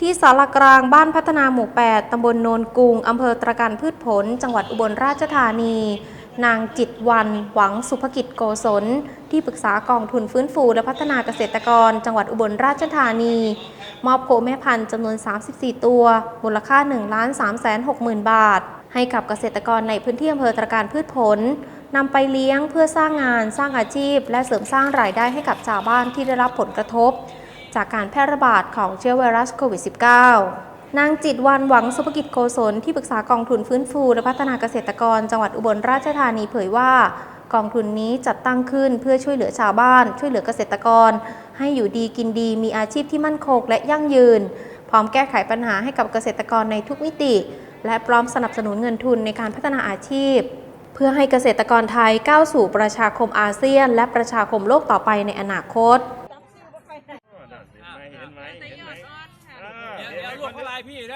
ที่สารกลางบ้านพัฒนาหมู่ 8 ตำบลโนนกุง อำเภอตรการพืชผล จังหวัดอุบลราชธานี นางจิตวัน หวังสุภกิจโกศล ที่ปรึกษากองทุนฟื้นฟูและพัฒนาเกษตรกร จังหวัดอุบลราชธานี มอบโคแม่พันธุ์จำนวน 34 ตัว มูลค่า 1 3 6 0 0 0 0 บาท ให้กับเกษตรกรในพื้นที่อำเภอตรการพืชผลนำไปเลี้ยงเพื่อสร้างงาน สร้างอาชีพ และเสริมสร้างรายได้ให้กับชาวบ้านที่ได้รับผลกระทบ จากการแพร่ระบาดของเชื้อไวรัสโควิด -19 นางจิตวันหวังสุภกิจโกศลที่ปรึกษากองทุนฟื้นฟูและพัฒนาเกษตรกร จังหวัดอุบลราชธานีเผยว่ากองทุนนี้จัดตั้งขึ้นเพื่อช่วยเหลือชาวบ้าน ช่วยเหลือเกษตรกร ให้อยู่ดีกินดีมีอาชีพที่มั่นคงและยั่งยืน พร้อมแก้ไขปัญหาให้กับเกษตรกรในทุกมิติ และพร้อมสนับสนุนเงินทุนในการพัฒนาอาชีพ เพื่อให้เกษตรกรไทยก้าวสู่ประชาคมอาเซียน และประชาคมโลกต่อไปในอนาคต เห็นไหมเห็นไหมเห็นไหมเดี๋ยวเดี๋ยวลวกละลายพี่นะ